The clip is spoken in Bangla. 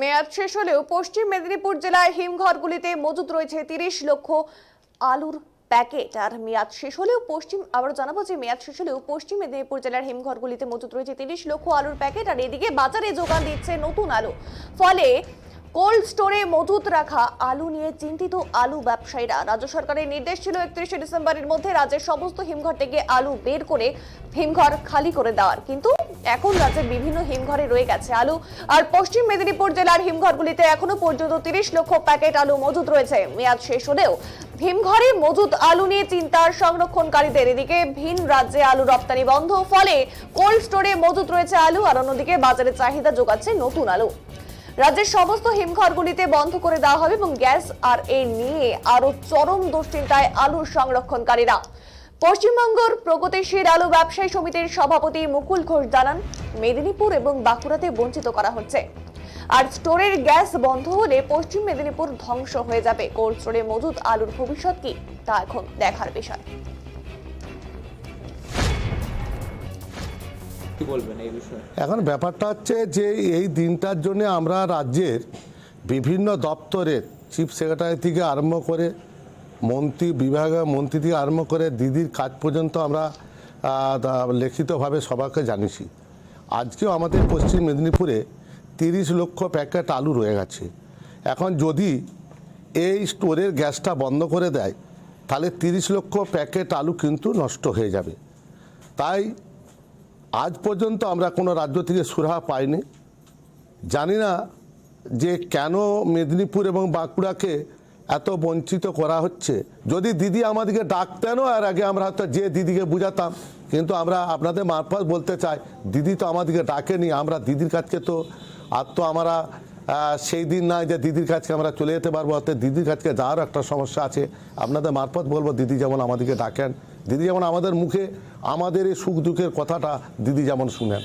মেয়াদ শেষ হলেও পশ্চিম মেদিনীপুর জেলায় হিমঘরগুলিতে মজুত রয়েছে তিরিশ লক্ষ আলুর প্যাকেট। আর মেয়াদ শেষ হলেও পশ্চিম আবার জানাব যে মেয়াদ শেষ হলেও পশ্চিম মেদিনীপুর জেলার হিমঘরগুলিতে মজুত রয়েছে তিরিশ লক্ষ আলুর প্যাকেট। আর এদিকে বাজারে যোগান দিচ্ছে নতুন আলু। ফলে কোল্ড স্টোরে মজুত রাখা আলু নিয়ে চিন্তিত আলু ব্যবসায়ীরা। রাজ্য সরকারের নির্দেশ ছিল একত্রিশে ডিসেম্বরের মধ্যে রাজ্যের সমস্ত হিমঘর থেকে আলু বের করে হিমঘর খালি করে দেওয়ার। কিন্তু এখন রাজ্যের বিভিন্ন হিমঘরে রয়ে গেছে আলু। আর পশ্চিম মেদিনীপুর জেলার হিমঘরগুলিতে এখনও পর্যন্ত তিরিশ লক্ষ প্যাকেট আলু মজুত রয়েছে। মেয়াদ শেষ হলেও হিমঘরে মজুত আলু নিয়ে চিন্তার সংরক্ষণকারীদের এদিকে ভিন রাজ্যে আলু রপ্তানি বন্ধ। ফলে কোল্ড স্টোরে মজুত রয়েছে আলু আর অন্যদিকে বাজারে চাহিদা যোগাচ্ছে নতুন আলু। রাজ্যের সমস্ত হিমঘরগুলিতে বন্ধ করে দেওয়া হবে এবং গ্যাস আর এ নিয়ে আরও চরম দুশ্চিন্তায় আলুর সংরক্ষণকারীরা। পশ্চিমবঙ্গের প্রগতিশীল আলু ব্যবসায়ী সমিতির সভাপতি মুকুল ঘোষ জানান মেদিনীপুর এবং বাঁকুড়াতে বঞ্চিত করা হচ্ছে। আর স্টোরের গ্যাস বন্ধ হলে পশ্চিম মেদিনীপুর ধ্বংস হয়ে যাবে। কোল্ড স্টোরে মজুদ আলুর ভবিষ্যৎ কি তা এখন দেখার বিষয়। এখন ব্যাপারটা হচ্ছে যে এই দিনটার জন্য আমরা রাজ্যের বিভিন্ন দপ্তরের চিফ সেক্রেটারি থেকে আরম্ভ করে মন্ত্রী বিভাগীয় মন্ত্রী থেকে আরম্ভ করে দিদির কাজ পর্যন্ত আমরা লিখিতভাবে সবাইকে জানিয়েছি। আজকেও আমাদের পশ্চিম মেদিনীপুরে তিরিশ লক্ষ প্যাকেট আলু রয়ে গেছে। এখন যদি এই স্টোরের গ্যাসটা বন্ধ করে দেয়, তাহলে তিরিশ লক্ষ প্যাকেট আলু কিন্তু নষ্ট হয়ে যাবে। তাই আজ পর্যন্ত আমরা কোনো রাজ্য থেকে সুরাহা পাইনি। জানি না যে কেন মেদিনীপুর এবং বাঁকুড়াকে এত বঞ্চিত করা হচ্ছে। যদি দিদি আমাদেরকে ডাকতেনও আর আগে আমরা হয়তো যে দিদিকে বুঝাতাম। কিন্তু আমরা আপনাদের মারফত বলতে চাই, দিদি তো আমাদেরকে ডাকেনি, আমরা দিদির কাছকে তো, আর তো আমরা সেই দিন নয় যে দিদির কাছকে আমরা চলে যেতে পারব, অর্থাৎ দিদির কাছকে যাওয়ার একটা সমস্যা আছে। আপনাদের মারফত বলব, দিদি যেমন আমাদেরকে ডাকেন, দিদি যেমন আমাদের মুখে আমাদের এই সুখ দুঃখের কথাটা দিদি যেমন শুনেন।